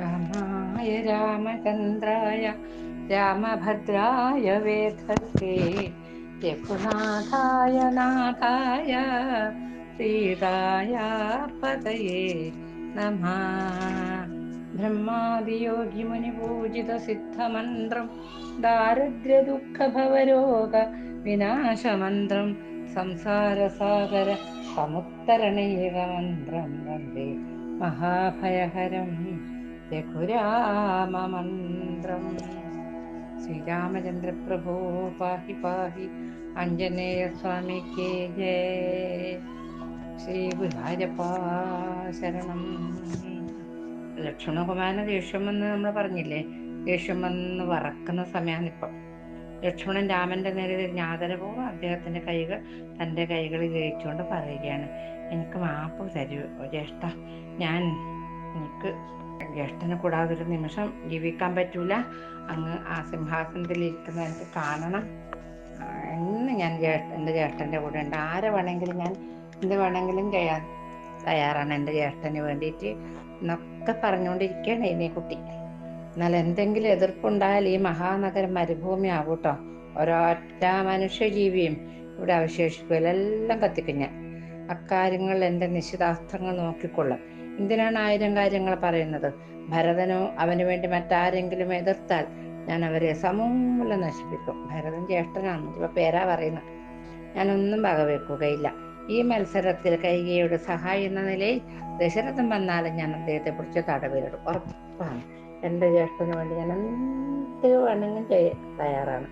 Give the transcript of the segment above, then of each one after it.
रामाय रामचन्द्राय रामभद्राय वेधसे यकुनाथाय नाथाय सीताय पतये नमः। ब्रह्मादियोगिमुनिपूजितसिद्धमन्त्रं दारिद्र्यदुःखभवयोगविनाशमन्त्रं संसारसागरसमुत्तरणैव मन्त्रं वन्दे। महाभयहरम्। രഘുരാമമന്ത്രം ശ്രീരാമചന്ദ്രപ്രഭോ പാഹി പാഹി. അഞ്ജനേയസ്വാമി സ്വാമിക്ക് ജയ ശ്രീ ഗുരുവായൂരപ്പ ശരണം ലക്ഷ്മണകുമാരന് ദേഷ്യം വന്ന് നമ്മൾ പറഞ്ഞില്ലേ? ദേഷ്യം വന്ന് വറക്കുന്ന സമയമാണ് ഇപ്പം ലക്ഷ്മണൻ രാമന്റെ നേരെ തിരിഞ്ഞ ആദരപൂർവം അദ്ദേഹത്തിന്റെ കൈകൾ തന്റെ കൈകളിൽ ജയിച്ചുകൊണ്ട് പറയുകയാണ്. എനിക്ക് മാപ്പ് തരൂ ജ്യേഷ്ഠ ഞാൻ എനിക്ക് ജ്യേഷ്ഠനെ കൂടാതെ ഒരു നിമിഷം ജീവിക്കാൻ പറ്റൂല. അങ്ങ് ആ സിംഹാസനത്തിൽ ഇരിക്കുന്ന എനിക്ക് കാണണം. എന്ന് ഞാൻ ജ്യേഷ്ഠ എന്റെ ജ്യേഷ്ഠന്റെ കൂടെ ഉണ്ട്. ആരെ വേണമെങ്കിലും ഞാൻ എന്ത് വേണമെങ്കിലും ചെയ്യാൻ തയ്യാറാണ് എന്റെ ജ്യേഷ്ഠന് വേണ്ടിയിട്ട്. എന്നൊക്കെ പറഞ്ഞുകൊണ്ടിരിക്കുകയാണ് ഇനി കുട്ടി. എന്നാൽ എന്തെങ്കിലും എതിർപ്പുണ്ടായാൽ ഈ മഹാനഗരം മരുഭൂമി ആകൂട്ടോ ഒരൊറ്റ മനുഷ്യജീവിയും ഇവിടെ അവശേഷിക്കുകയില്ല എല്ലാം കത്തിക്കും ഞാൻ. അക്കാര്യങ്ങൾ എന്റെ നിശ്ചിതാർത്ഥങ്ങൾ നോക്കിക്കൊള്ളും. എന്തിനാണ് ആയിരം കാര്യങ്ങൾ പറയുന്നത്? ഭരതനോ അവന് വേണ്ടി മറ്റാരെങ്കിലും എതിർത്താൽ ഞാൻ അവരെ സമൂലം നശിപ്പിക്കും. ഭരതൻ ജ്യേഷ്ഠനാണ്. ഇപ്പൊ പേരാ പറയുന്നത്. ഞാനൊന്നും വകവെക്കുകയില്ല. ഈ മത്സരത്തിൽ കൈകയുടെ സഹായി എന്ന നിലയിൽ ദശരഥൻ വന്നാലും ഞാൻ അദ്ദേഹത്തെ പിടിച്ച് തടവിലിടും. ഉറപ്പാണ്. എന്റെ ജ്യേഷ്ഠന് വേണ്ടി ഞാൻ എന്ത് വേണമെങ്കിലും ചെയ്യാൻ തയ്യാറാണ്.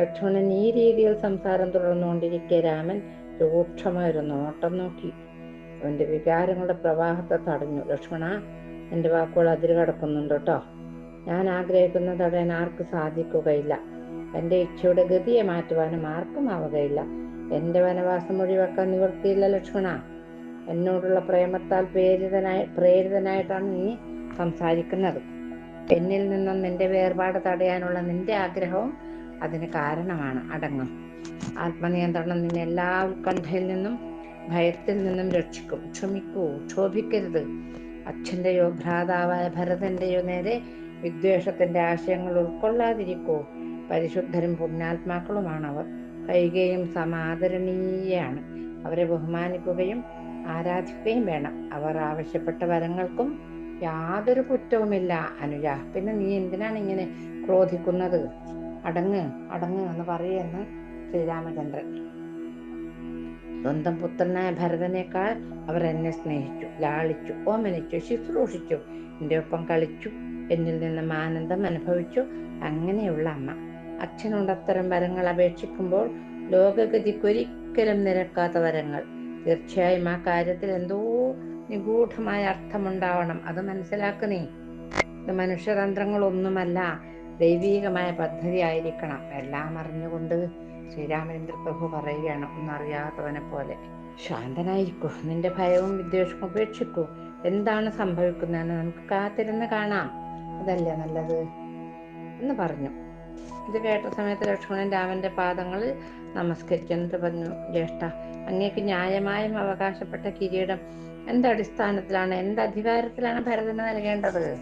ലക്ഷ്മണൻ ഈ രീതിയിൽ സംസാരം തുടർന്നുകൊണ്ടിരിക്കെ രാമൻ രൂക്ഷമായൊരു നോട്ടം നോക്കി. അവന്റെ വികാരങ്ങളുടെ പ്രവാഹത്തെ തടഞ്ഞു. ലക്ഷ്മണ എന്റെ വാക്കുകൾ അതിൽ കേട്ടോ. ഞാൻ ആഗ്രഹിക്കുന്ന തടയാൻ ആർക്കും സാധിക്കുകയില്ല. എന്റെ ഇച്ഛയുടെ ഗതിയെ മാറ്റുവാനും ആർക്കും ആവുകയില്ല. എന്റെ വനവാസം ഒഴിവാക്കാൻ നിവൃത്തിയില്ല ലക്ഷ്മണ. എന്നോടുള്ള പ്രേമത്താൽ പ്രേരിതനായി പ്രേരിതനായിട്ടാണ് നീ സംസാരിക്കുന്നത്. എന്നിൽ നിന്നും നിന്റെ വേർപാട് തടയാനുള്ള നിന്റെ ആഗ്രഹവും അതിന് കാരണമാണ് അടങ്ങും. ആത്മനിയന്ത്രണം നിന്നെ എല്ലാ ഉത്കണ്ഠയിൽ നിന്നും ഭയത്തിൽ നിന്നും രക്ഷിക്കും. ക്ഷമിക്കൂ ക്ഷോഭിക്കരുത്. അച്ഛന്റെയോ ഭ്രാതാവായ ഭരതന്റെയോ നേരെ വിദ്വേഷത്തിന്റെ ആശയങ്ങൾ ഉൾക്കൊള്ളാതിരിക്കൂ. പരിശുദ്ധരും പുണ്യാത്മാക്കളുമാണ് അവർ കൈകയും സമാദരണീയാണ്. അവരെ ബഹുമാനിക്കുകയും ആരാധിക്കുകയും വേണം. അവർ ആവശ്യപ്പെട്ട വരങ്ങൾക്കും യാതൊരു കുറ്റവുമില്ല. അനുജ പിന്നെ നീ എന്തിനാണ് ഇങ്ങനെ ക്രോധിക്കുന്നത്? അടങ്ങ് അടങ്ങ് എന്ന് പറയുമെന്ന് ശ്രീരാമചന്ദ്രൻ. സ്വന്തം പുത്രനായ ഭരതനേക്കാൾ അവർ എന്നെ സ്നേഹിച്ചു ലാളിച്ചു ഓമനിച്ചു ശുശ്രൂഷിച്ചു എന്റെ ഒപ്പം കളിച്ചു എന്നിൽ നിന്നും ആനന്ദം അനുഭവിച്ചു. അങ്ങനെയുള്ള അമ്മ. അച്ഛനോട് അത്തരം വരങ്ങൾ അപേക്ഷിക്കുമ്പോൾ ലോകഗതിക്കൊരിക്കലും നിരക്കാത്ത വരങ്ങൾ. തീർച്ചയായും ആ കാര്യത്തിൽ എന്തോ നിഗൂഢമായ അർത്ഥമുണ്ടാവണം. അത് മനസ്സിലാക്കുന്നേ ഇത് മനുഷ്യതന്ത്രങ്ങളൊന്നുമല്ല. ദൈവീകമായ പദ്ധതി ആയിരിക്കണം എല്ലാം അറിഞ്ഞുകൊണ്ട് ശ്രീരാമചന്ദ്ര പ്രഭു പറയുകയാണ് ഒന്നറിയാത്തവനെ പോലെ ശാന്തനായിരിക്കൂ നിന്റെ ഭയവും വിദ്വേഷവും ഉപേക്ഷിക്കൂ. എന്താണ് സംഭവിക്കുന്നതെന്ന് നമുക്ക് കാത്തിരുന്ന് കാണാം. അതല്ലേ നല്ലത്? എന്ന് പറഞ്ഞു. ഇത് കേട്ട സമയത്ത് ലക്ഷ്മണൻ രാമന്റെ പാദങ്ങളിൽ നമസ്കരിക്കുന്നത് പറഞ്ഞു. ജ്യേഷ്ഠ അങ്ങേക്ക് ന്യായമായും അവകാശപ്പെട്ട കിരീടം എന്തടിസ്ഥാനത്തിലാണ് എന്തധികാരത്തിലാണ് ഭരതന് നൽകേണ്ടത്?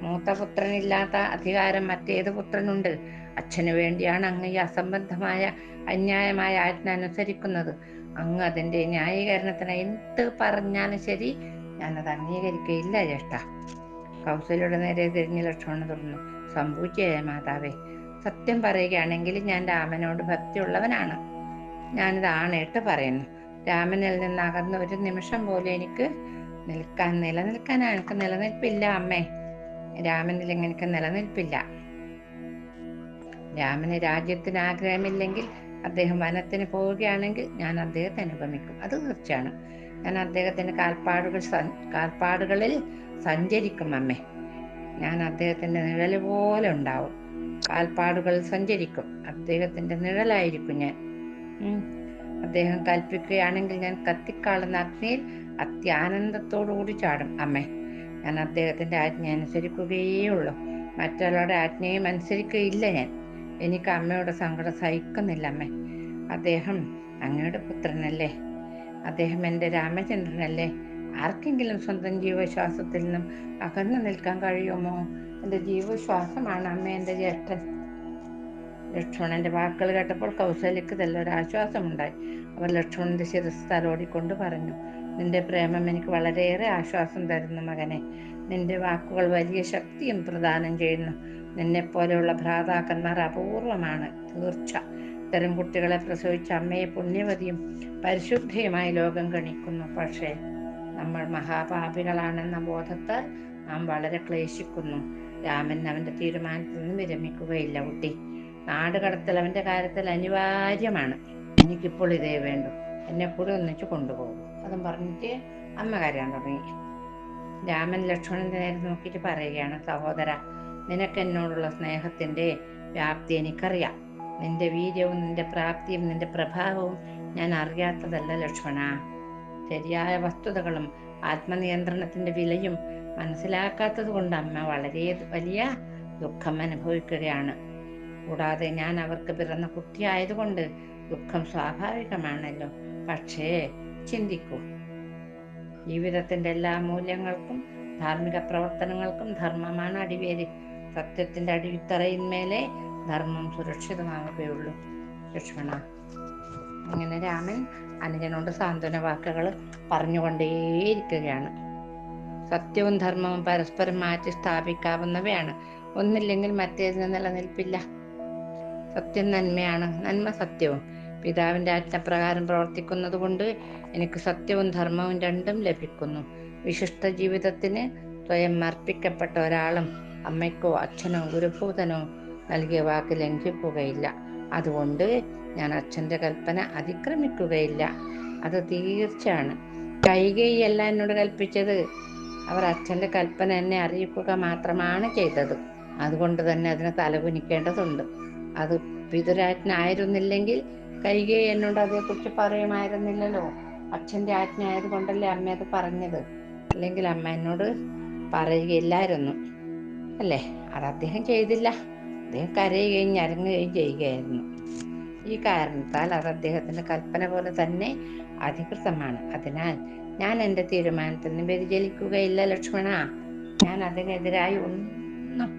മൂത്ത പുത്രനില്ലാത്ത അധികാരം മറ്റേത് പുത്രനുണ്ട്. അച്ഛനു വേണ്ടിയാണ് അങ്ങ് ഈ അസംബന്ധമായ അന്യായമായ ആജ്ഞ അനുസരിക്കുന്നത്. അങ്ങ് അതിന്റെ ന്യായീകരണത്തിന് എന്ത് പറഞ്ഞാലും ശരി ഞാനത് അംഗീകരിക്കുകയില്ല ജ്യേഷ്ഠ. കൗസലയുടെ നേരെ തിരിഞ്ഞ് ലക്ഷ്മണ തുടർന്നു സംഭൂജ്യയായ മാതാവേ സത്യം പറയുകയാണെങ്കിൽ ഞാൻ രാമനോട് ഭക്തിയുള്ളവനാണ്. ഞാനിത് ആണേട്ട് പറയുന്നു. രാമനിൽ നിന്ന് അകന്ന ഒരു നിമിഷം പോലും എനിക്ക് നിൽക്കാൻ നിലനിൽക്കാൻ എനിക്ക് നിലനിൽപ്പില്ല അമ്മേ. രാമനിൽ എനിക്ക് നിലനിൽപ്പില്ല. രാമന് രാജ്യത്തിന് ആഗ്രഹമില്ലെങ്കിൽ അദ്ദേഹം വനത്തിന് പോവുകയാണെങ്കിൽ ഞാൻ അദ്ദേഹത്തെ അനുഗമിക്കും. അത് തീർച്ചയാണ്. ഞാൻ അദ്ദേഹത്തിന്റെ കാൽപ്പാടുകൾ കാൽപ്പാടുകളിൽ സഞ്ചരിക്കും അമ്മേ. ഞാൻ അദ്ദേഹത്തിന്റെ നിഴൽ പോലെ ഉണ്ടാവും. കാൽപ്പാടുകൾ സഞ്ചരിക്കും. അദ്ദേഹത്തിന്റെ നിഴലായിരിക്കും ഞാൻ. അദ്ദേഹം കൽപ്പിക്കുകയാണെങ്കിൽ ഞാൻ കത്തിക്കാളുന്ന അഗ്നിയിൽ അത്യാനന്ദത്തോടുകൂടി ചാടും അമ്മേ. ഞാൻ അദ്ദേഹത്തിന്റെ ആജ്ഞ അനുസരിക്കുകയേ ഉള്ളൂ. മറ്റുള്ളവരുടെ ആജ്ഞയും അനുസരിക്കുകയില്ല ഞാൻ. എനിക്ക് അമ്മയുടെ സങ്കടം സഹിക്കുന്നില്ല അമ്മേ അദ്ദേഹം അങ്ങയുടെ പുത്രനല്ലേ? അദ്ദേഹം എന്റെ രാമചന്ദ്രനല്ലേ? ആർക്കെങ്കിലും സ്വന്തം ജീവശ്വാസത്തിൽ നിന്നും അകന്നു നിൽക്കാൻ കഴിയുമോ? എന്റെ ജീവശ്വാസമാണ് അമ്മ എന്റെ ജ്യേഷ്ഠൻ ലക്ഷ്മണന്റെ വാക്കുകൾ കേട്ടപ്പോൾ നല്ലൊരു ആശ്വാസമുണ്ടായി. അവർ ലക്ഷ്മണന്റെ ശിരസ് തലോടിക്കൊണ്ട് പറഞ്ഞു നിന്റെ പ്രേമം എനിക്ക് വളരെയേറെ ആശ്വാസം തരുന്നു മകനെ. നിന്റെ വാക്കുകൾ വലിയ ശക്തിയും പ്രദാനം ചെയ്യുന്നു. നിന്നെ പോലെയുള്ള ഭ്രാതാക്കന്മാർ അപൂർവമാണ്. തീർച്ച. ഇത്തരം കുട്ടികളെ പ്രസവിച്ച അമ്മയെ പുണ്യവതിയും പരിശുദ്ധയുമായി ലോകം ഗണിക്കുന്നു. പക്ഷേ നമ്മൾ മഹാപാപികളാണെന്ന ബോധത്താൽ നാം വളരെ ക്ലേശിക്കുന്നു. രാമൻ അവന്റെ തീരുമാനത്തിൽ നിന്നും വിരമിക്കുകയില്ല കുട്ടി. നാട് കടത്തൽ അവന്റെ കാര്യത്തിൽ അനിവാര്യമാണ്. എനിക്കിപ്പോൾ ഇതേ വേണ്ടു. എന്നെ കൂടെ ഒന്നിച്ച് കൊണ്ടുപോകും. അതും പറഞ്ഞിട്ട് അമ്മ കരയാൻ തുടങ്ങി. രാമൻ ലക്ഷ്മണന്റെ നേരെ നോക്കിയിട്ട് പറയുകയാണ് സഹോദര നിനക്ക് സ്നേഹത്തിന്റെ വ്യാപ്തി എനിക്കറിയാം. നിന്റെ വീര്യവും നിന്റെ പ്രാപ്തിയും നിന്റെ പ്രഭാവവും ഞാൻ അറിയാത്തതല്ല ലക്ഷ്മണ. ശരിയായ വസ്തുതകളും ആത്മനിയന്ത്രണത്തിന്റെ വിലയും മനസ്സിലാക്കാത്തത് കൊണ്ട് അമ്മ വളരെ വലിയ ദുഃഖം അനുഭവിക്കുകയാണ്. കൂടാതെ ഞാൻ അവർക്ക് പിറന്ന കുട്ടിയായതുകൊണ്ട് ദുഃഖം സ്വാഭാവികമാണല്ലോ. പക്ഷേ ചിന്തിക്കൂ. ജീവിതത്തിന്റെ എല്ലാ മൂല്യങ്ങൾക്കും ധാർമ്മിക പ്രവർത്തനങ്ങൾക്കും ധർമ്മമാണ് അടിവേര്. സത്യത്തിന്റെ അടിത്തറയിന്മേലെ ധർമ്മം സുരക്ഷിതമാവുകയുള്ളൂ ലക്ഷ്മണ. അങ്ങനെ രാമൻ അനുജനോട് സാന്ത്വന വാക്കുകൾ പറഞ്ഞുകൊണ്ടേയിരിക്കുകയാണ്. സത്യവും ധർമ്മവും പരസ്പരം മാറ്റി സ്ഥാപിക്കാവുന്നവയാണ്. ഒന്നില്ലെങ്കിൽ മറ്റേതിന് നിലനിൽപ്പില്ല. സത്യം നന്മയാണ് നന്മ സത്യവും. പിതാവിന്റെ ആജ്ഞപ്രകാരം പ്രവർത്തിക്കുന്നത് കൊണ്ട് എനിക്ക് സത്യവും ധർമ്മവും രണ്ടും ലഭിക്കുന്നു. വിശിഷ്ട ജീവിതത്തിന് സ്വയം അർപ്പിക്കപ്പെട്ട ഒരാളും അമ്മയ്ക്കോ അച്ഛനോ ഗുരുഭൂതനോ നൽകിയ വാക്ക് ലംഘിക്കുകയില്ല. അതുകൊണ്ട് ഞാൻ അച്ഛന്റെ കൽപ്പന അതിക്രമിക്കുകയില്ല. അത് തീർച്ചയാണ്. കൈകൈയല്ല എന്നോട് കൽപ്പിച്ചത്. അവർ അച്ഛന്റെ കൽപ്പന എന്നെ അറിയിക്കുക മാത്രമാണ് ചെയ്തത്. അതുകൊണ്ട് തന്നെ അതിനെ തലകുനിക്കേണ്ടതുണ്ട്. അത് പിതുരാജ്ഞ ആയിരുന്നില്ലെങ്കിൽ കൈകൈ എന്നോട് അതേക്കുറിച്ച് പറയുമായിരുന്നില്ലല്ലോ. അച്ഛന്റെ ആജ്ഞ ആയതുകൊണ്ടല്ലേ അമ്മ അത് പറഞ്ഞത്? അല്ലെങ്കിൽ അമ്മ എന്നോട് പറയുകയില്ലായിരുന്നു. അല്ലേ? അത് അദ്ദേഹം ചെയ്തില്ല. അദ്ദേഹം കരയുകയും ഞരങ്ങുകയും ചെയ്യുകയായിരുന്നു. ഈ കാരണത്താൽ അത് അദ്ദേഹത്തിന്റെ കൽപ്പന പോലെ തന്നെ അധികൃതമാണ് അതിനാൽ ഞാൻ എന്റെ തീരുമാനത്തിൽ നിന്ന് വ്യതിചലിക്കുകയില്ല ലക്ഷ്മണ. ഞാൻ അതിനെതിരായി ഒന്നും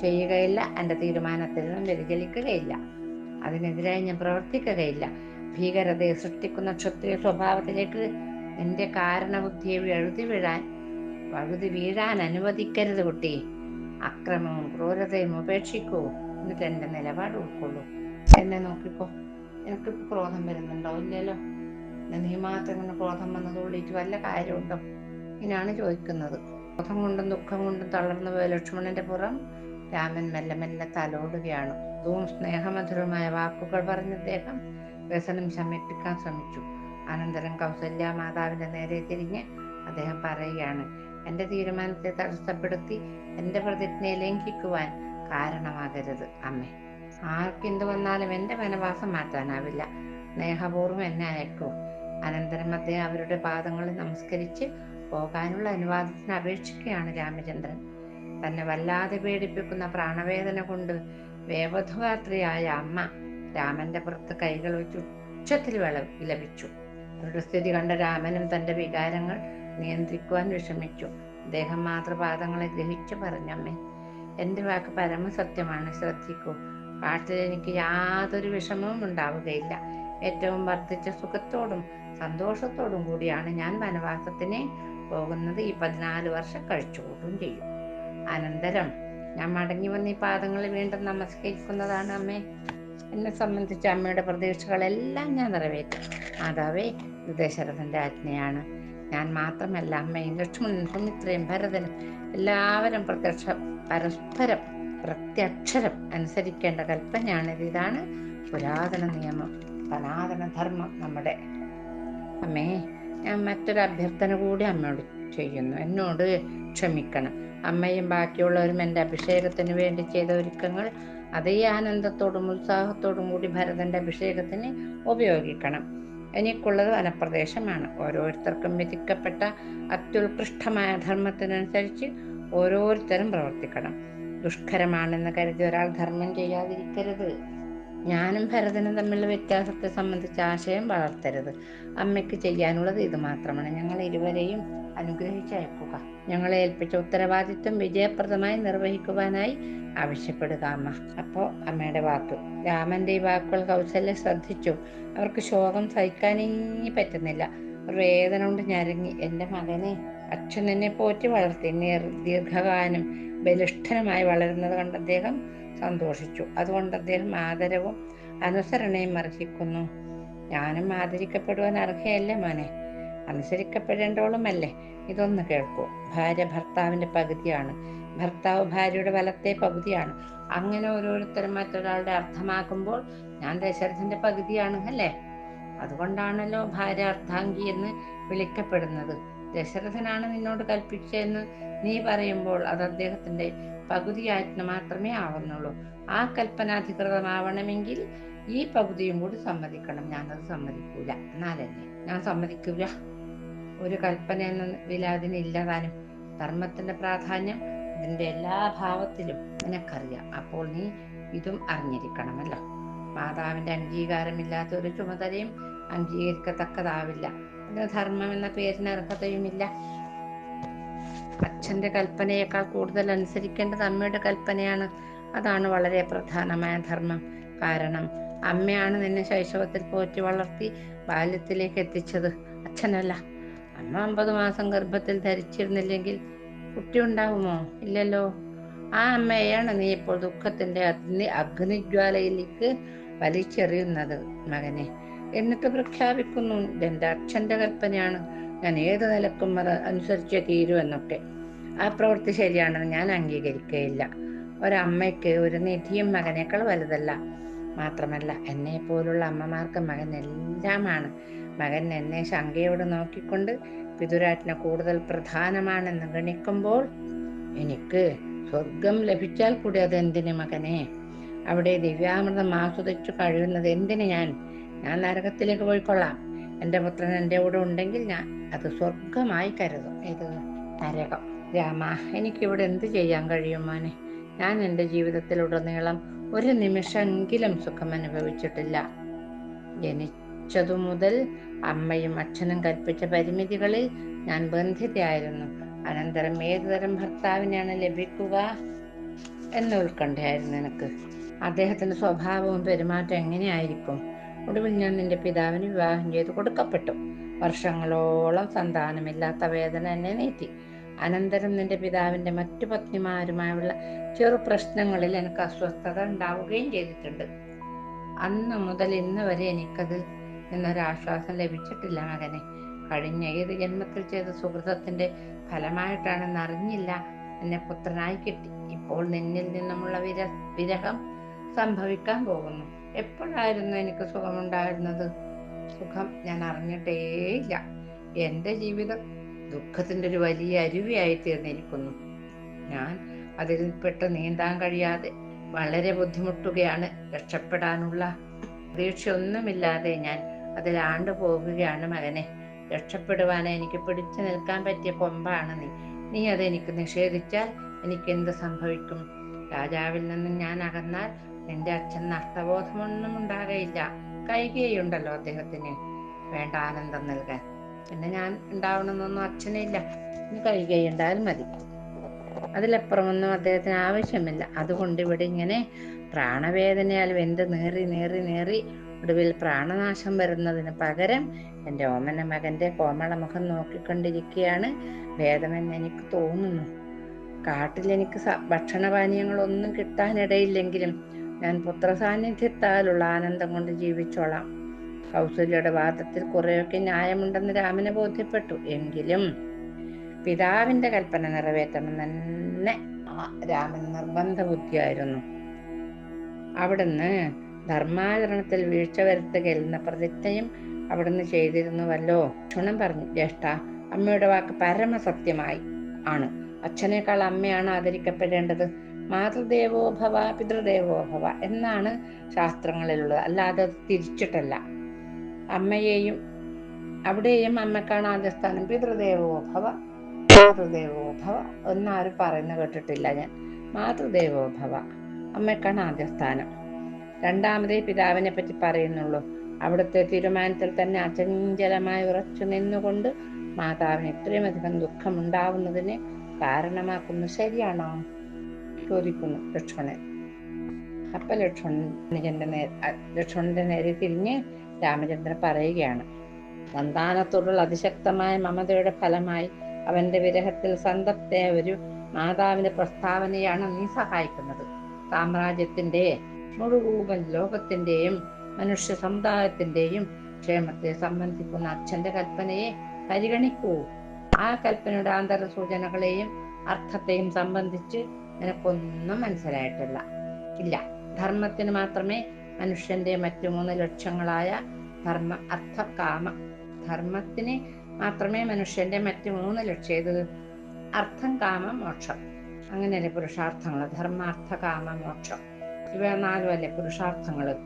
ചെയ്യുകയില്ല എന്റെ തീരുമാനത്തിൽ നിന്നും വ്യതിചലിക്കുകയില്ല. അതിനെതിരായി ഞാൻ പ്രവർത്തിക്കുകയില്ല. ഭീകരതയെ സൃഷ്ടിക്കുന്ന ക്ഷത്രിയ സ്വഭാവത്തിലേക്ക് എന്റെ കാരണബുദ്ധിയെ എഴുതി വീഴാൻ വഴുതി വീഴാൻ അനുവദിക്കരുത് കുട്ടി. അക്രമവും ക്രൂരതയും ഉപേക്ഷിക്കൂ. എന്നിട്ട് എന്റെ നിലപാട് ഉൾക്കൊള്ളൂ. എന്നെ നോക്കിക്കോ. എനിക്ക് ക്രോധം വരുന്നുണ്ടോ? ഇല്ലല്ലോ. നീ മാത്രം ഇങ്ങനെ ക്രോധം വന്നത് കൊള്ളിട്ട് വല്ല കാര്യമുണ്ടോ? ഇങ്ങനെയാണ് ചോദിക്കുന്നത്. ക്രോധം കൊണ്ടും ദുഃഖം കൊണ്ടും തളർന്നു പോയ ലക്ഷ്മണന്റെ പുറം രാമൻ മെല്ലെ മെല്ലെ തലോടുകയാണ്. ദൂം സ്നേഹമധുരമായ വാക്കുകൾ പറഞ്ഞ അദ്ദേഹം വ്യസനം ശമിപ്പിക്കാൻ ശ്രമിച്ചു. അനന്തരം കൗസല്യ മാതാവിന്റെ നേരെ തിരിഞ്ഞ് അദ്ദേഹം പറയുകയാണ് എന്റെ തീരുമാനത്തെ തടസ്സപ്പെടുത്തി എന്റെ പ്രതിജ്ഞയെ ലംഘിക്കുവാൻ കാരണമാകരുത് അമ്മേ. ആർക്കെന്തു വന്നാലും എന്റെ വനവാസം മാറ്റാനാവില്ല. സ്നേഹപൂർവം എന്നെ അയക്കൂ. അനന്തരം അദ്ദേഹം അവരുടെ പാദങ്ങളിൽ നമസ്കരിച്ച് പോകാനുള്ള അനുവാദത്തിന് അപേക്ഷിക്കുകയാണ് രാമചന്ദ്രൻ. തന്നെ വല്ലാതെ പേടിപ്പിക്കുന്ന പ്രാണവേദന കൊണ്ട് വേവധുഗാത്രിയായ അമ്മ രാമന്റെ പുറത്ത് കൈകൾ വെച്ച് ഉച്ചത്തിൽ വിള വിലപിച്ചു. അവരുടെ സ്ഥിതി കണ്ട രാമനും തന്റെ വികാരങ്ങൾ നിയന്ത്രിക്കുവാൻ വിഷമിച്ചു. അദ്ദേഹം മാതൃപാദങ്ങളെ ഗ്രഹിച്ചു പറഞ്ഞമ്മേ. എന്റെ വാക്ക് പരമസത്യമാണ്. ശ്രദ്ധിക്കൂ. പാട്ടിൽ എനിക്ക് യാതൊരു വിഷമവും ഉണ്ടാവുകയില്ല. ഏറ്റവും വർദ്ധിച്ച സുഖത്തോടും സന്തോഷത്തോടും കൂടിയാണ് ഞാൻ വനവാസത്തിന് പോകുന്നത്. ഈ പതിനാല് വർഷം കഴിച്ചുകൂട്ടും ചെയ്യും. അനന്തരം ഞാൻ മടങ്ങി വന്ന് ഈ പാദങ്ങളിൽ വീണ്ടും നമസ്കരിക്കുന്നതാണ് അമ്മേ. എന്നെ സംബന്ധിച്ച് അമ്മയുടെ പ്രതീക്ഷകളെല്ലാം ഞാൻ നിറവേറ്റും. മാതാവേ ഇത് ദശരഥന്റെ ആജ്ഞയാണ്. ഞാൻ മാത്രമല്ല അമ്മയും ലക്ഷ്മണനും സുമിത്രയും ഭരതനും എല്ലാവരും പ്രത്യക്ഷ പരസ്പരം പ്രത്യക്ഷരം അനുസരിക്കേണ്ട കൽപ്പനയാണിത്. ഇതാണ് പുരാതന നിയമം സനാതന ധർമ്മം നമ്മുടെ. അമ്മേ ഞാൻ മറ്റൊരു അഭ്യർത്ഥന കൂടി അമ്മയോട് ചെയ്യുന്നു. എന്നോട് ക്ഷമിക്കണം. അമ്മയും ബാക്കിയുള്ളവരും എന്റെ അഭിഷേകത്തിന് വേണ്ടി ചെയ്ത ഒരുക്കങ്ങൾ അതേ ആനന്ദത്തോടും ഉത്സാഹത്തോടും കൂടി ഭരതന്റെ അഭിഷേകത്തിന് ഉപയോഗിക്കണം. എനിക്കുള്ളത് വനപ്രദേശമാണ്. ഓരോരുത്തർക്കും വിധിക്കപ്പെട്ട അത്യുത്കൃഷ്ടമായ ധർമ്മത്തിനനുസരിച്ച് ഓരോരുത്തരും പ്രവർത്തിക്കണം. ദുഷ്കരമാണെന്ന് കരുതി ഒരാൾ ധർമ്മം ചെയ്യാതിരിക്കരുത്. ഞാനും ഭരതനും തമ്മിലുള്ള വ്യത്യാസത്തെ സംബന്ധിച്ച ആശയം വളർത്തരുത്. അമ്മയ്ക്ക് ചെയ്യാനുള്ളത് ഇത് മാത്രമാണ്. ഞങ്ങൾ ഇരുവരെയും അനുഗ്രഹിച്ചയക്കുക. ഞങ്ങളെ ഏൽപ്പിച്ച ഉത്തരവാദിത്വം വിജയപ്രദമായി നിർവഹിക്കുവാനായി ആവശ്യപ്പെടുക അമ്മ. അപ്പോ അമ്മയുടെ വാക്ക്. രാമന്റെ ഈ വാക്കുകൾ കൗസല്യ ശ്രദ്ധിച്ചു. അവർക്ക് ശോകം സഹിക്കാനേ പറ്റുന്നില്ല. വേദന കൊണ്ട് ഞരങ്ങി എന്റെ മകനെ അച്ഛൻ എന്നെ പോറ്റി വളർത്തി ദീർഘകാലം ബലിഷ്ഠനുമായി വളരുന്നത് കണ്ട് അദ്ദേഹം സന്തോഷിച്ചു. അതുകൊണ്ട് അദ്ദേഹം ആദരവും അനുസരണയും അർഹിക്കുന്നു. ഞാനും ആദരിക്കപ്പെടുവാൻ അർഹയല്ലേ മോനെ? അനുസരിക്കപ്പെടേണ്ടോളുമല്ലേ? ഇതൊന്ന് കേൾക്കൂ. ഭാര്യ ഭർത്താവിന്റെ പകുതിയാണ്. ഭർത്താവ് ഭാര്യയുടെ വലത്തെ പകുതിയാണ്. അങ്ങനെ ഓരോരുത്തരും മറ്റൊരാളുടെ അർത്ഥമാക്കുമ്പോൾ ഞാൻ ദശരഥന്റെ പകുതിയാണ് അല്ലേ? അതുകൊണ്ടാണല്ലോ ഭാര്യ അർത്ഥാംഗി എന്ന് വിളിക്കപ്പെടുന്നത്. ദശരഥനാണ് നിന്നോട് കൽപ്പിച്ചതെന്ന് നീ പറയുമ്പോൾ അത് അദ്ദേഹത്തിന്റെ പകുതിയായിട്ട് മാത്രമേ ആവുന്നുള്ളൂ. ആ കൽപ്പനാധികൃതമാവണമെങ്കിൽ ഈ പകുതിയും കൂടി സമ്മതിക്കണം. ഞാനത് സമ്മതിക്കൂല. എന്നാലല്ലേ? ഞാൻ സമ്മതിക്കൂല? ഒരു കൽപ്പന എന്ന വില അതിനില്ല താനും ധർമ്മത്തിന്റെ പ്രാധാന്യം ഇതിന്റെ എല്ലാ ഭാവത്തിലും നിനക്കറിയാം. അപ്പോൾ നീ ഇതും അറിഞ്ഞിരിക്കണമല്ലോ. മാതാവിന്റെ അംഗീകാരമില്ലാത്ത ഒരു ചുമതലയും അംഗീകരിക്കത്തക്കതാവില്ല. അതിന് ധർമ്മം എന്ന പേരിന് അർഹതയുമില്ല. അച്ഛന്റെ കൽപ്പനയേക്കാൾ കൂടുതൽ അനുസരിക്കേണ്ടത് അമ്മയുടെ കൽപ്പനയാണ്. അതാണ് വളരെ പ്രധാനമായ ധർമ്മം. കാരണം അമ്മയാണ് നിന്നെ ശൈശവത്തിൽ പോറ്റി വളർത്തി ബാല്യത്തിലേക്ക് എത്തിച്ചത്. അച്ഛനല്ല. അമ്മ അമ്പത് മാസം ഗർഭത്തിൽ ധരിച്ചിരുന്നില്ലെങ്കിൽ കുട്ടി ഉണ്ടാവുമോ ഇല്ലല്ലോ. ആ അമ്മയാണ് നീ ഇപ്പോൾ ദുഃഖത്തിന്റെ അഗ്നി അഗ്നിജ്വാലയിലേക്ക് വലിച്ചെറിയുന്നത് മകനെ. എന്നിട്ട് പ്രഖ്യാപിക്കുന്നു ഇതെന്റെ അച്ഛന്റെ കൽപ്പനയാണ്. ഞാൻ ഏത് നിലക്കും അത് അനുസരിച്ച് തീരൂ എന്നൊക്കെ. ആ പ്രവൃത്തി ശരിയാണെന്ന് ഞാൻ അംഗീകരിക്കുകയില്ല. ഒരമ്മയ്ക്ക് ഒരു നിധിയും മകനേക്കാൾ വലുതല്ല. മാത്രമല്ല എന്നെ പോലുള്ള അമ്മമാർക്ക് മകൻ എല്ലാമാണ്. മകൻ എന്നെ ശങ്കയോട് നോക്കിക്കൊണ്ട് പിതുരാജ്ഞ കൂടുതൽ പ്രധാനമാണെന്ന് ഗണിക്കുമ്പോൾ എനിക്ക് സ്വർഗം ലഭിച്ചാൽ കൂടി അതെന്തിന് മകനെ? അവിടെ ദിവ്യാമൃതം ആസ്വദിച്ചു കഴിയുന്നത് എന്തിന് ഞാൻ? ഞാൻ നരകത്തിലേക്ക് പോയിക്കൊള്ളാം. എന്റെ പുത്രൻ എന്റെ കൂടെ ഉണ്ടെങ്കിൽ ഞാൻ അത് സ്വർഗമായി കരുതും. ഇത് നരകം? രാമ എനിക്കിവിടെ എന്ത് ചെയ്യാൻ കഴിയും മോനെ? ഞാൻ എന്റെ ജീവിതത്തിലുടനീളം ഒരു നിമിഷമെങ്കിലും സുഖം അനുഭവിച്ചിട്ടില്ല ജനിച്ചതു മുതൽ അമ്മയും അച്ഛനും കൽപ്പിച്ച പരിമിതികളിൽ ഞാൻ ബന്ധിതയായിരുന്നു. അനന്തരം ഏതുതരം ഭർത്താവിനെയാണ് ലഭിക്കുക എന്ന ഉത്കണ്ഠയായിരുന്നു എനിക്ക്. അദ്ദേഹത്തിന്റെ സ്വഭാവവും പെരുമാറ്റം എങ്ങനെയായിരിക്കും? ഒടുവിൽ ഞാൻ നിന്റെ പിതാവിന് വിവാഹം ചെയ്ത് കൊടുക്കപ്പെട്ടു. വർഷങ്ങളോളം സന്താനമില്ലാത്ത വേദന എന്നെ നീട്ടി. അനന്തരം നിന്റെ പിതാവിന്റെ മറ്റു പത്നിമാരുമായുള്ള ചെറു പ്രശ്നങ്ങളിൽ എനിക്ക് അസ്വസ്ഥത ഉണ്ടാവുകയും ചെയ്തിട്ടുണ്ട്. അന്ന് മുതൽ ഇന്ന് വരെ എനിക്കതിൽ നിന്നൊരാശ്വാസം ലഭിച്ചിട്ടില്ല മകനെ. കഴിഞ്ഞ ഏത് ജന്മത്തിൽ ചെയ്ത സുഹൃതത്തിന്റെ ഫലമായിട്ടാണെന്ന് അറിഞ്ഞില്ല എന്നെ പുത്രനായി കിട്ടി. ഇപ്പോൾ നിന്നിൽ നിന്നുമുള്ള വിര വിരഹം സംഭവിക്കാൻ പോകുന്നു. എപ്പോഴായിരുന്നു എനിക്ക് സുഖമുണ്ടായിരുന്നത്? സുഖം ഞാൻ അറിഞ്ഞിട്ടേയില്ല. എന്റെ ജീവിതം ദുഃഖത്തിന്റെ ഒരു വലിയ അരുവിയായി തീർന്നിരിക്കുന്നു. ഞാൻ അതിൽ പെട്ട് നീന്താൻ കഴിയാതെ വളരെ ബുദ്ധിമുട്ടുകയാണ്. രക്ഷപ്പെടാനുള്ള പ്രതീക്ഷയൊന്നുമില്ലാതെ ഞാൻ അതിൽ ആണ്ടു പോകുകയാണ് മകനെ. രക്ഷപ്പെടുവാൻ എനിക്ക് പിടിച്ചു നിൽക്കാൻ പറ്റിയ കൊമ്പാണ് നീ. നീ അതെനിക്ക് നിഷേധിച്ചാൽ എനിക്ക് എന്ത് സംഭവിക്കും? രാജാവിൽ നിന്ന് ഞാൻ അകന്നാൽ നിന്റെ അച്ഛൻ നഷ്ടബോധമൊന്നും ഉണ്ടാകയില്ല. കൈകയുണ്ടല്ലോ അദ്ദേഹത്തിന്. വേണ്ട ആനന്ദം നൽകാൻ. പിന്നെ ഞാൻ ഉണ്ടാവണമെന്നൊന്നും അച്ഛനില്ല. ഇനി കൈകൈയുണ്ടായാൽ മതി. അതിലപ്പുറമൊന്നും അദ്ദേഹത്തിന് ആവശ്യമില്ല. അതുകൊണ്ട് ഇവിടെ ഇങ്ങനെ പ്രാണവേദനയാൽ വെന്ത് നേറി നേറി നേറി ഒടുവിൽ പ്രാണനാശം വരുന്നതിന് പകരം എന്റെ ഓമന മകന്റെ കോമള മുഖം നോക്കിക്കൊണ്ടിരിക്കുകയാണ്. ഭേദമെന്ന് എനിക്ക് തോന്നുന്നു. കാട്ടിൽ എനിക്ക് ഭക്ഷണപാനീയങ്ങളൊന്നും കിട്ടാനിടയില്ലെങ്കിലും ഞാൻ പുത്രസാന്നിധ്യത്താലുള്ള ആനന്ദം കൊണ്ട് ജീവിച്ചോളാം. കൗസല്യയുടെ വാദത്തിൽ കുറെയൊക്കെ ന്യായമുണ്ടെന്ന് രാമന് ബോധ്യപ്പെട്ടു. എങ്കിലും പിതാവിന്റെ കൽപ്പന നിറവേറ്റണം തന്നെ രാമൻ നിർബന്ധ ബുദ്ധിയായിരുന്നു. അവിടുന്ന് ധർമാചരണത്തിൽ വീഴ്ച വരുത്തുകയെന്ന പ്രതിജ്ഞയും അവിടുന്ന് ചെയ്തിരുന്നുവല്ലോ. ക്ഷണം പറഞ്ഞു ജ്യേഷ്ഠ അമ്മയുടെ വാക്ക് പരമസത്യമായി ആണ്. അച്ഛനേക്കാൾ അമ്മയാണ് ആദരിക്കപ്പെടേണ്ടത്. മാതൃദേവോ ഭവ പിതൃദേവോ ഭവ എന്നാണ് ശാസ്ത്രങ്ങളിലുള്ളത്. അല്ലാതെ അത് തിരിച്ചിട്ടല്ല. അമ്മയെയും അവിടെയും അമ്മക്കാണ് ആദ്യ സ്ഥാനം പിതൃദേവോ ഭവ മാതൃദേവോ ഭവ എന്നാരും പറയുന്ന കേട്ടിട്ടില്ല ഞാൻ. മാതൃദേവോ ഭവ അമ്മക്കാണ് ആദ്യ സ്ഥാനം. രണ്ടാമതേ പിതാവിനെ പറ്റി പറയുന്നുള്ളൂ. അവിടുത്തെ തീരുമാനത്തിൽ തന്നെ അചഞ്ചലമായി ഉറച്ചു നിന്നുകൊണ്ട് മാതാവിന് ഇത്രയും അധികം ദുഃഖമുണ്ടാവുന്നതിനെ കാരണമാക്കുന്നു. ശരിയാണോ? ചോദിക്കുന്നു ലക്ഷ്മണൻ. അപ്പൊ ലക്ഷ്മണന്റെ നേരെ ലക്ഷ്മണന്റെ നേരെ തിരിഞ്ഞ് രാമചന്ദ്രൻ പറയുകയാണ് സന്താനത്തോടുള്ള അതിശക്തമായ മമതയുടെ ഫലമായി അവന്റെ വിരഹത്തിൽ സന്തപ്തയ ഒരു മാതാവിന്റെ പ്രസ്താവനയാണ് നീ സഹായിക്കുന്നത്. സാമ്രാജ്യത്തിന്റെ മുഴുവൻ ലോകത്തിന്റെയും മനുഷ്യ സമുദായത്തിന്റെയും ക്ഷേമത്തെ സംബന്ധിക്കുന്ന അച്ഛന്റെ കൽപ്പനയെ പരിഗണിക്കൂ. ആ കൽപ്പനയുടെ ആന്തര സൂചനകളെയും അർത്ഥത്തെയും സംബന്ധിച്ച് നിനക്കൊന്നും മനസ്സിലായിട്ടില്ല. ഇല്ല ധർമ്മത്തിന് മാത്രമേ മനുഷ്യന്റെ മറ്റു മൂന്ന് ലക്ഷ്യങ്ങളായ ധർമ്മ അർത്ഥ കാമ ധർമ്മത്തിന് മാത്രമേ മനുഷ്യന്റെ മറ്റ് മൂന്ന് ലക്ഷ്യത്. അർത്ഥം കാമം മോക്ഷം. അങ്ങനെയല്ലേ പുരുഷാർത്ഥങ്ങൾ ധർമാർത്ഥ കാമ മോക്ഷം. ഇവ നാലും അല്ലേ പുരുഷാർത്ഥങ്ങൾ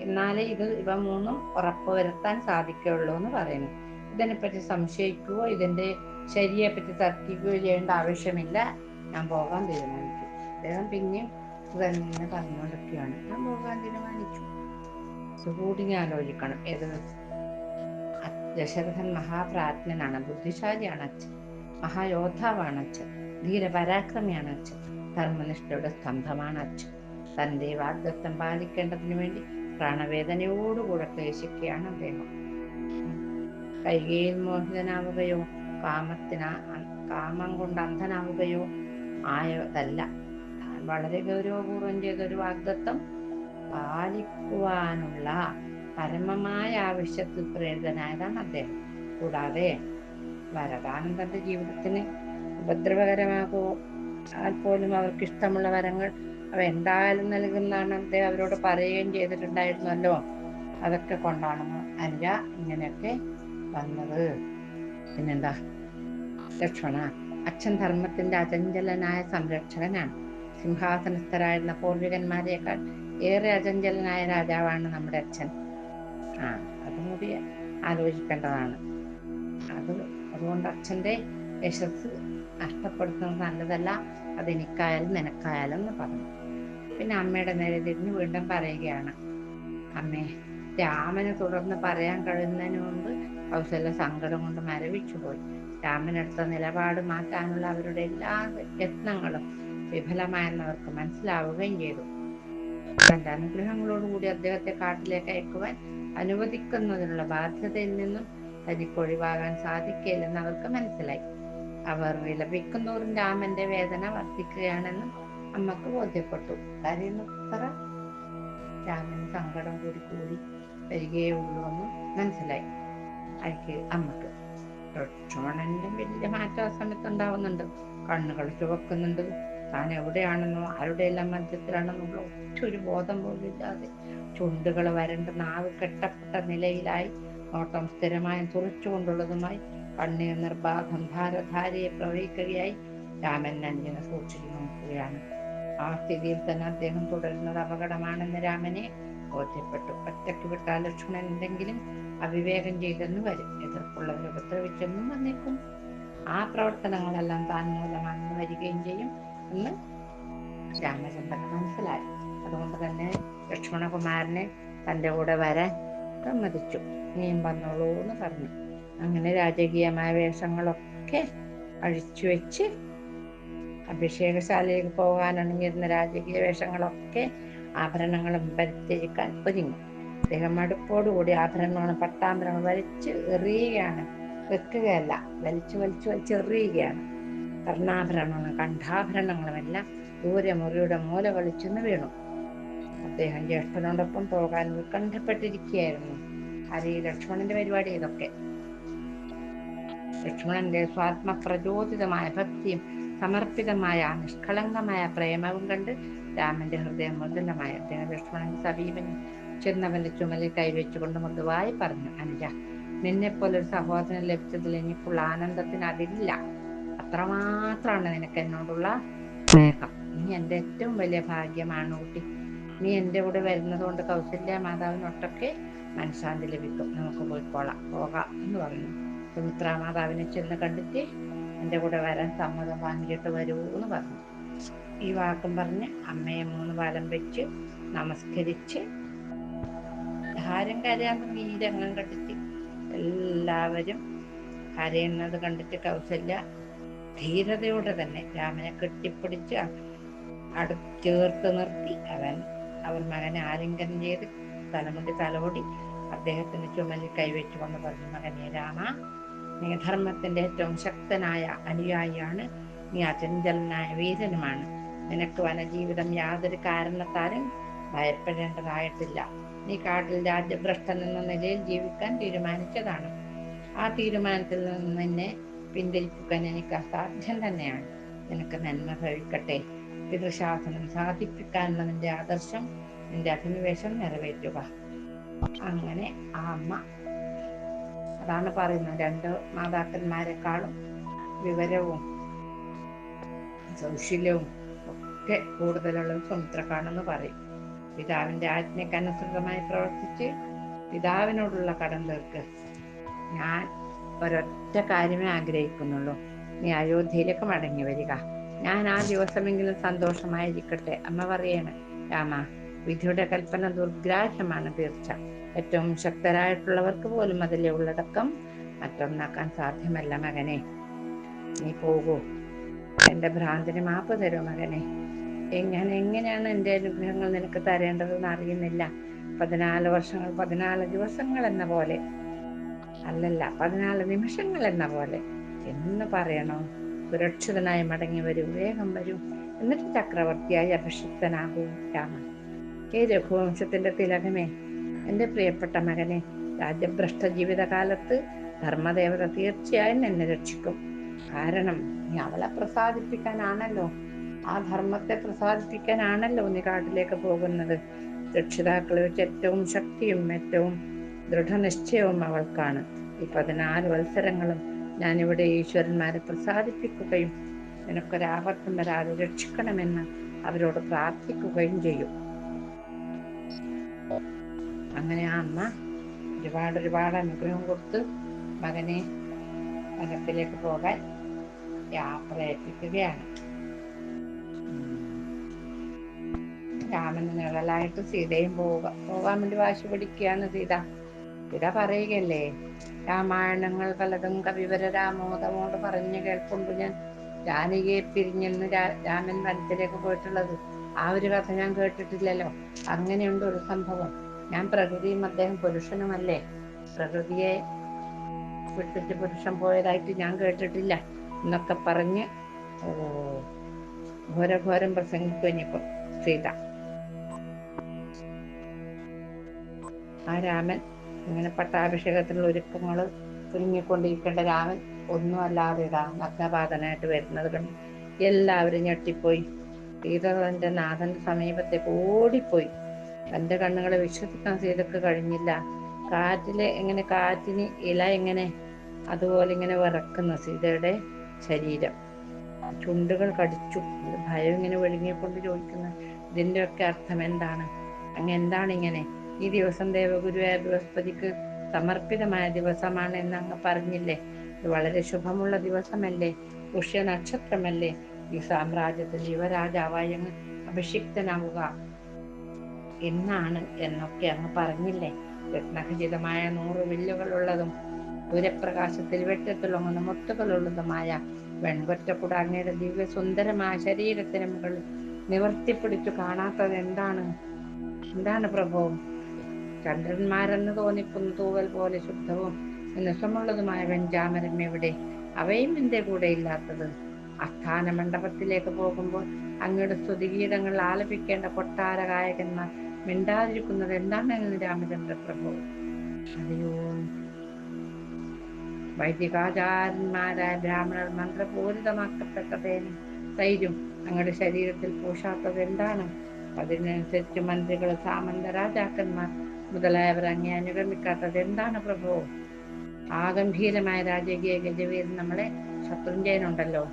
എന്നാലേ ഇത് ഇവ മൂന്നും ഉറപ്പുവരുത്താൻ സാധിക്കുകയുള്ളൂ എന്ന് പറയുന്നു. ഇതിനെപ്പറ്റി സംശയിക്കുകയോ ഇതിന്റെ ശരിയെ പറ്റി തർക്കിക്കുകയോ ചെയ്യേണ്ട ആവശ്യമില്ല. ഞാൻ പോകാൻ തീരുമാനിച്ചു. അദ്ദേഹം പിന്നെയും തന്നെ പറഞ്ഞുകൊണ്ടിരിക്കുകയാണ് ഞാൻ പോകാൻ തീരുമാനിച്ചു. കൂടി ആലോചിക്കണം. ഏത് ദശരഥൻ മഹാപ്രാജ്ഞനാണ് ബുദ്ധിശാലിയാണ് അച്ഛൻ മഹായോദ്ധാവാണ് അച്ഛൻ ധീരപരാക്രമിയാണ് അച്ഛൻ ധർമ്മനിഷ്ഠയുടെ സ്തംഭമാണ് അച്ഛൻ. തന്റെ വാഗ്ദത്തം പാലിക്കേണ്ടതിനു വേണ്ടി പ്രാണവേദനയോടുകൂടെ ക്ലേശിക്കുകയാണ് അദ്ദേഹം. കൈകയിൽ മോഹിതനാവുകയോ കാമത്തിന കാമം കൊണ്ട് അന്ധനാവുകയോ ആയതല്ല. താൻ വളരെ ഗൗരവപൂർവം ചെയ്തൊരു വാഗ്ദത്തം പാലിക്കുവാനുള്ള പരമമായ ആവശ്യത്തിൽ പ്രേരിതനായതാണ് അദ്ദേഹം. കൂടാതെ വരദാനന്ദന്റെ ജീവിതത്തിന് ഉപദ്രവകരമാകോ പോലും അവർക്ക് ഇഷ്ടമുള്ള വരങ്ങൾ അവ എന്തായാലും നൽകുന്നതാണ് അദ്ദേഹം അവരോട് പറയുകയും ചെയ്തിട്ടുണ്ടായിരുന്നല്ലോ. അതൊക്കെ കൊണ്ടാണ് അല്ല ഇങ്ങനെയൊക്കെ വന്നത്. പിന്നെന്താ? ലക്ഷ്മണ അച്ഛൻ ധർമ്മത്തിന്റെ അചഞ്ചലനായ സംരക്ഷകനാണ്. സിംഹാസനസ്ഥരായിരുന്ന പൂർവികന്മാരെക്കാൾ ഏറെ അചഞ്ചലനായ രാജാവാണ് നമ്മുടെ അച്ഛൻ. ആ അതും കൂടി ആലോചിക്കേണ്ടതാണ്. അത് അതുകൊണ്ട് അച്ഛന്റെ യശസ് നഷ്ടപ്പെടുത്തുന്നത് നല്ലതല്ല അതെനിക്കായാലും നിനക്കായാലും എന്ന് പറഞ്ഞു. പിന്നെ അമ്മയുടെ നേരെ തിരിഞ്ഞ് വീണ്ടും പറയുകയാണ് അമ്മേ രാമനെ തുടർന്ന് പറയാൻ കഴിയുന്നതിന് മുമ്പ് കൗശല സങ്കടം കൊണ്ട് മരവിച്ചു പോയി രാമനെടുത്ത നിലപാട് മാറ്റാനുള്ള അവരുടെ എല്ലാ യത്നങ്ങളും വിഫലമായെന്ന് അവർക്ക് മനസ്സിലാവുകയും ചെയ്തു. തന്റെ അനുഗ്രഹങ്ങളോടുകൂടി അദ്ദേഹത്തെ കാട്ടിലേക്ക് അയക്കുവാൻ അനുവദിക്കുന്നതിനുള്ള ബാധ്യതയിൽ നിന്നും തനിക്ക് ഒഴിവാകാൻ സാധിക്കില്ലെന്ന് അവർക്ക് മനസ്സിലായി. അവർ വിലപിക്കുന്നോറും രാമന്റെ വേദന വർദ്ധിക്കുകയാണെന്ന് അമ്മയ്ക്ക് ബോധ്യപ്പെട്ടു. കരയുന്ന പറ. രാമന് സങ്കടം കൂടി കൂടി വരികയേ ഉള്ളൂ എന്ന് മനസ്സിലായി. അയക്ക് അമ്മയ്ക്ക് ലക്ഷ്മണന്റെ വലിയ മാറ്റം ആ സമയത്ത് ഉണ്ടാവുന്നുണ്ട്. കണ്ണുകൾ ചുവക്കുന്നുണ്ട്. താൻ എവിടെയാണെന്നോ ആരുടെ എല്ലാം മധ്യത്തിലാണെന്നുള്ള ഒറ്റ ഒരു ബോധം പോലും ഇല്ലാതെ ചുണ്ടുകൾ വരണ്ട് നാവ് കെട്ടപ്പെട്ട നിലയിലായി നോട്ടം സ്ഥിരമായും തുറച്ചുകൊണ്ടുള്ളതുമായി കണ്ണീർ നിർബാധം ധാരധാരയെ പ്രവഹിക്കുകയായി രാമൻ അഞ്ജനെ സൂക്ഷിച്ചു നോക്കുകയാണ്. ആ സ്ഥിതിയിൽ തന്നെ അദ്ദേഹം തുടരുന്നത് അപകടമാണെന്ന് രാമനെ ബോധ്യപ്പെട്ടു. ഒറ്റയ്ക്ക് വിട്ട ലക്ഷ്മണൻ എന്തെങ്കിലും അവിവേകം ചെയ്തെന്ന് വരും. എതിർപ്പുള്ളവരെ ഉപദ്രവിച്ചെന്നും വന്നേക്കും. ആ പ്രവർത്തനങ്ങളെല്ലാം താൻ മൂലമാണെന്ന് വരികയും ചെയ്യും എന്ന് രാമചന്ദ്രൻ മനസ്സിലായി. അതുകൊണ്ട് തന്നെ ലക്ഷ്മണകുമാരനെ തന്റെ കൂടെ വരാൻ സമ്മതിച്ചു. നീയും വന്നോളൂ എന്ന് പറഞ്ഞു. അങ്ങനെ രാജകീയമായ വേഷങ്ങളൊക്കെ അഴിച്ചു വെച്ച് അഭിഷേകശാലയിലേക്ക് പോകാനണിഞ്ഞിരുന്ന രാജകീയ വേഷങ്ങളൊക്കെ ആഭരണങ്ങളും പരിത്യജിക്കാൻ ഒരുങ്ങി. അദ്ദേഹം മടുപ്പോടുകൂടി ആഭരണങ്ങളും പട്ടാമ്പരങ്ങളും വലിച്ച് എറിയുകയാണ്. വെക്കുകയല്ല വലിച്ചു വലിച്ചു വലിച്ചെറിയുകയാണ് കർണാഭരണങ്ങളും കണ്ഠാഭരണങ്ങളും എല്ലാം ദൂരെ മുറിയുടെ മൂല വലിച്ചെന്ന് വീണു. അദ്ദേഹം ജ്യേഷ്ഠനോടൊപ്പം പോകാൻ ഉത്കണ്ഠപ്പെട്ടിരിക്കുകയായിരുന്നു. ഹരി ലക്ഷ്മണന്റെ പരിപാടി ഇതൊക്കെ. ലക്ഷ്മണന്റെ സ്വാത്മ പ്രചോദിതമായ ഭക്തിയും സമർപ്പിതമായ നിഷ്കളങ്കമായ പ്രേമവും കണ്ട് രാമന്റെ ഹൃദയം മൃദുലമായി അദ്ദേഹം ലക്ഷ്മണന്റെ സമീപം ചെന്നവന്റെ ചുമലിൽ കൈവച്ചുകൊണ്ട് മൃദുവായി പറഞ്ഞു അനുജ നിന്നെപ്പോലൊരു സഹോദരൻ ലഭിച്ചതിൽ എനിക്കുള്ള ആനന്ദത്തിന് അതില്ല. അത്രമാത്രമാണ് നിനക്ക് എന്നോടുള്ള സ്നേഹം. നീ എന്റെ ഏറ്റവും വലിയ ഭാഗ്യമാണ് കുട്ടി നീ എന്റെ കൂടെ വരുന്നത് കൊണ്ട് കൗസല്യ മാതാവിനൊട്ടൊക്കെ മനഃശാന്തി ലഭിക്കും. നമുക്ക് പോയിക്കോളാം പോകാം. എന്ന് പറഞ്ഞു. സുമിത്ര മാതാവിനെ ചെന്ന് കണ്ടിട്ട് എന്റെ കൂടെ വരാൻ സമ്മതം വാങ്ങിയിട്ട് വരൂ എന്ന് പറഞ്ഞു. ഈ വാക്കും പറഞ്ഞ് അമ്മയെ മൂന്ന് വാലം വെച്ച് നമസ്കരിച്ച് ധാരം കരയാന്ന് വീരങ്ങം കണ്ടിട്ട് എല്ലാവരും കരയുന്നത് കണ്ടിട്ട് കൗസല്യ ധീരതയോടെ തന്നെ രാമനെ കെട്ടിപ്പിടിച്ച് അടുത്ത് ചേർത്ത് നിർത്തി. അവൻ അവർ മകനെ ആലിംഗനം ചെയ്ത് തലമുടി തലോടി അദ്ദേഹത്തിന് ചുമലിൽ കൈവച്ചുകൊണ്ട് പറഞ്ഞു മകനെ രാമ നീ ധർമ്മത്തിന്റെ ഏറ്റവും ശക്തനായ അനുയായിയാണ്. നീ അചഞ്ചലനായ വീരനുമാണ്. നിനക്ക് വനജീവിതം യാതൊരു കാരണത്താലും ഭയപ്പെടേണ്ടതായിട്ടില്ല. നീ കാട്ടിൽ രാജ്യഭ്രഷ്ടൻ എന്ന നിലയിൽ ജീവിക്കാൻ തീരുമാനിച്ചതാണ്. ആ തീരുമാനത്തിൽ നിന്ന് നിന്നെ പിന്തിരിപ്പിക്കാൻ എനിക്ക് അസാധ്യം തന്നെയാണ്. നിനക്ക് നന്മ ഭവിക്കട്ടെ. പിതൃശാസനം സാധിപ്പിക്കാനുള്ള നിന്റെ ആദർശം നിന്റെ അഭിനിവേശം നിറവേറ്റുക. അങ്ങനെ ആ അമ്മ അതാണ് പറയുന്നത്. രണ്ട് മാതാക്കന്മാരെക്കാളും വിവരവും സൗശല്യവും ഒക്കെ കൂടുതലുള്ള സുമിത്രക്കാണെന്ന് പറയും. പിതാവിന്റെ ആജ്ഞയ്ക്കനുസൃതമായി പ്രവർത്തിച്ച് പിതാവിനോടുള്ള കടം തീർക്ക്. ഞാൻ ഒരൊറ്റ കാര്യമേ ആഗ്രഹിക്കുന്നുള്ളൂ. നീ അയോധ്യയിലേക്ക് മടങ്ങി വരിക. ഞാൻ ആ ദിവസമെങ്കിലും സന്തോഷമായിരിക്കട്ടെ. അമ്മ പറയാണ് രാമ വിധിയുടെ കൽപ്പന ദുർഗ്രാഹ്യമാണ് തീർച്ച. ഏറ്റവും ശക്തരായിട്ടുള്ളവർക്ക് പോലും അതിലെ ഉള്ളടക്കം മറ്റൊന്നാക്കാൻ സാധ്യമല്ല മകനെ. നീ പോകൂ. എന്റെ ഭ്രാന്തിന് മാപ്പ് തരൂ മകനെ. ഞാൻ എങ്ങനെയാണ് എന്റെ അനുഗ്രഹങ്ങൾ നിനക്ക് തരേണ്ടതെന്ന് അറിയുന്നില്ല. പതിനാല് വർഷങ്ങൾ പതിനാല് ദിവസങ്ങൾ എന്ന പോലെ. അല്ലല്ല പതിനാല് നിമിഷങ്ങൾ എന്ന പോലെ. എന്ന് പറയണോ? സുരക്ഷിതനായി മടങ്ങി വരൂ. വേഗം വരൂ. എന്നിട്ട് ചക്രവർത്തിയായി അഭിഷിക്തനാകൂ. രാമൻ. ഏ രഘുവംശത്തിന്റെ തിലകമേ എന്റെ പ്രിയപ്പെട്ട മകനെ രാജ്യഭ്രഷ്ട ജീവിതകാലത്ത് ധർമ്മദേവത തീർച്ചയായും എന്നെ രക്ഷിക്കും. കാരണം നീ അവളെ പ്രസാദിപ്പിക്കാനാണല്ലോ. ആ ധർമ്മത്തെ പ്രസാദിപ്പിക്കാനാണല്ലോ നീ കാട്ടിലേക്ക് പോകുന്നത്. രക്ഷിതാക്കളെ വെച്ച് ഏറ്റവും ശക്തിയും ഏറ്റവും ദൃഢനിശ്ചയവും അവൾക്കാണ്. ഈ പതിനാല് വത്സരങ്ങളും ഞാനിവിടെ ഈശ്വരന്മാരെ പ്രസാദിപ്പിക്കുകയും നിനക്കൊരാപത്തും വരാതെ രക്ഷിക്കണമെന്ന് അവരോട് പ്രാർത്ഥിക്കുകയും ചെയ്യും. അങ്ങനെ ആ അമ്മ ഒരുപാട് ഒരുപാട് അനുഗ്രഹം കൊടുത്ത് മകനെ വനത്തിലേക്ക് പോകാൻ യാത്ര ഏൽപ്പിക്കുകയാണ്. രാമന് നിഴലായിട്ട് സീതയും പോവുക. പോകാൻ വേണ്ടി വാശി പിടിക്കുകയാണ് സീത. സീത പറയുകയല്ലേ? രാമായണങ്ങൾ പലതും കവിവര രാമോദമോട് പറഞ്ഞു കേൾക്കുമ്പോൾ ഞാൻ. ജാനകിയെ പിരിഞ്ഞെന്ന് രാമൻ വനത്തിലേക്ക് പോയിട്ടുള്ളത്. ആ ഒരു കഥ ഞാൻ കേട്ടിട്ടില്ലല്ലോ. അങ്ങനെയുണ്ട് ഒരു സംഭവം. ഞാൻ പ്രകൃതിയും അദ്ദേഹം പുരുഷനുമല്ലേ? പ്രകൃതിയെ വിട്ടിട്ട് പുരുഷൻ പോയതായിട്ട് ഞാൻ കേട്ടിട്ടില്ല. എന്നൊക്കെ പറഞ്ഞ് ഘോരഘോരം പ്രസംഗിക്കും ഇനിയിപ്പം സീത. ആ രാമൻ ഇങ്ങനെ പട്ടാഭിഷേകത്തിനുള്ള ഒരുക്കങ്ങൾ ഒരുങ്ങിക്കൊണ്ടിരിക്കേണ്ട രാമൻ ഒന്നും അല്ലാതെ ഇതാ നഗ്നപാതനായിട്ട് വരുന്നത് കണ്ട്. എല്ലാവരും ഞെട്ടിപ്പോയി. സീത തന്റെ നാഥന്റെ സമീപത്തേക്ക് ഓടിപ്പോയി. തന്റെ കണ്ണുകളെ വിശ്വസിക്കാൻ സീതക്ക് കഴിഞ്ഞില്ല. കാറ്റിലെ എങ്ങനെ കാറ്റിന് ഇല എങ്ങനെ അതുപോലെ ഇങ്ങനെ വിറക്കുന്ന സീതയുടെ ശരീരം. ചുണ്ടുകൾ കടിച്ചു. ഭയം ഇങ്ങനെ വിഴുങ്ങിക്കൊണ്ട് ചോദിക്കുന്നു ഇതിന്റെയൊക്കെ അർത്ഥം എന്താണ്? അങ്ങ് എന്താണ് ഇങ്ങനെ? ഈ ദിവസം ദേവഗുരുവായ ബൃഹസ്പതിക്ക് സമർപ്പിതമായ ദിവസമാണ് എന്ന് അങ്ങ് പറഞ്ഞില്ലേ? ഇത് വളരെ ശുഭമുള്ള ദിവസമല്ലേ? പുഷ്യ നക്ഷത്രമല്ലേ? ഈ സാമ്രാജ്യത്തിൽ യുവരാജാവായി അങ്ങ് അഭിഷിക്തനാവുക. എന്നാണ് എന്നൊക്കെ അങ്ങ് പറഞ്ഞില്ലേ? രത്നഖചിതമായ നൂറ് വില്ലുകളുള്ളതും സൂര്യപ്രകാശത്തിൽ വെട്ടത്തിളങ്ങുന്ന മുത്തുകളുള്ളതുമായ വെൺകൊറ്റക്കുട അങ്ങയുടെ ദിവ്യ സുന്ദരമായ ശരീരത്തിന് മുകളിൽ നിവർത്തിപ്പിടിച്ചു കാണാത്തത് എന്താണ് എന്താണ് പ്രഭു? ചന്ദ്രന്മാരെന്ന് തോന്നിപ്പുന്ന തൂവൽ പോലെ ശുദ്ധവും നിസമുള്ളതുമായ വെഞ്ചാമരം എവിടെ? അവയും എന്റെ കൂടെ ഇല്ലാത്തത്. അസ്ഥാന മണ്ഡപത്തിലേക്ക് പോകുമ്പോൾ അങ്ങയുടെ സ്തുതിഗീതങ്ങൾ ആലപിക്കേണ്ട കൊട്ടാര ഗായകന്മാർ മിണ്ടാതിരിക്കുന്നത് എന്താണെന്ന് രാമചന്ദ്ര പ്രഭു? അതെയോ? വൈദികാചാരന്മാരായ ബ്രാഹ്മണർ മന്ത്രപൂരിതമാക്കപ്പെട്ടതേനും തൈരും അങ്ങയുടെ ശരീരത്തിൽ പൂശാത്തത് എന്താണ്? അതിനനുസരിച്ച് മന്ത്രികൾ സാമന്ത രാജാക്കന്മാർ മുതലായവർ അങ്ങേ അനുഗമിക്കാത്തത് എന്താണ് പ്രഭു? ആ ഗംഭീരമായ രാജകീയ ഗജവീരൻ നമ്മളെ ശത്രുഞ്ജയനുണ്ടല്ലോ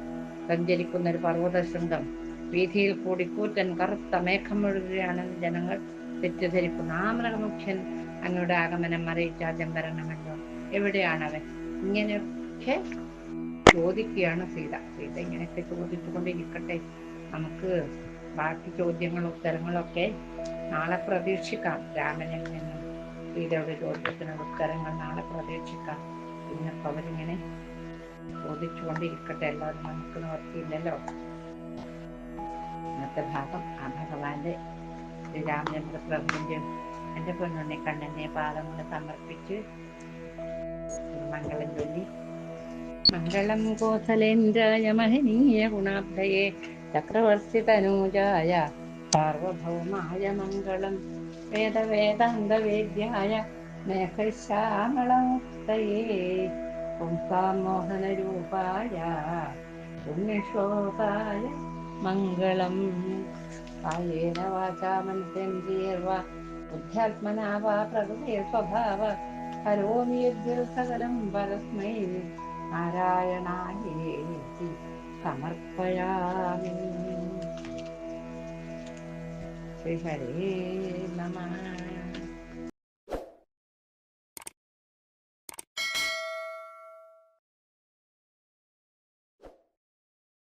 സഞ്ചരിക്കുന്ന ഒരു പർവത ശൃംഗം വീതിയിൽ കൂടി കൂറ്റൻ കറുത്ത മേഘം ഒഴുകുകയാണെന്ന് ജനങ്ങൾ തെറ്റിദ്ധരിക്കുന്നു. ആ മൃഗമുഖ്യൻ അങ്ങയുടെ ആഗമനം അറിയിച്ച ആദ്യം വരണമല്ലോ എവിടെയാണവൻ? ഇങ്ങനെയൊക്കെ ചോദിക്കുകയാണ് സീത. സീത ഇങ്ങനെയൊക്കെ ചോദിച്ചുകൊണ്ടിരിക്കട്ടെ. നമുക്ക് ബാക്കി ചോദ്യങ്ങളും ഉത്തരങ്ങളൊക്കെ നാളെ പ്രതീക്ഷിക്കാം. രാമനിൽ നിന്നും സീതയുടെ ചോദ്യത്തിന് ഉത്തരങ്ങൾ നാളെ പ്രതീക്ഷിക്കാം. ഇന്നിപ്പോൾ അവരിങ്ങനെ ചോദിച്ചുകൊണ്ടിരിക്കട്ടെ. എല്ലാവരും നമുക്ക് നിവർത്തിയില്ലല്ലോ. ഇന്നത്തെ ഭാഗം ആ ഭഗവാന്റെ ശ്രീരാമചന്ദ്ര പ്രഭുവിന്റെ എന്റെ പൊന്നുണ്ണി കണ്ണനെ പാദങ്ങൾ സമർപ്പിച്ച് മംഗളം ചൊല്ലി. മംഗളം കോസലേന്ദ്രായ മഹനീയ ഗുണാബ്ധയെ ചക്രവർത്തി തനൂജായ സാർവഭൗമായ മംഗളം വേദവേദാന്തവേദ്യായ മേഘശ്യാമളമുക്തയേ പുംസാമോഹനരൂപായ പുണ്യശോകായ മംഗളം. കായേന വാചാ മനസേന്ദ്രിയർവാ ബുദ്ധ്യാത്മനാ വാ പ്രകൃതേ സ്വഭാവ കരോമി യദ്യ സകലം പരസ്മൈ. നാരായണായേതി സമർപ്പയാമി. ശ്രീ ഹരേ നമ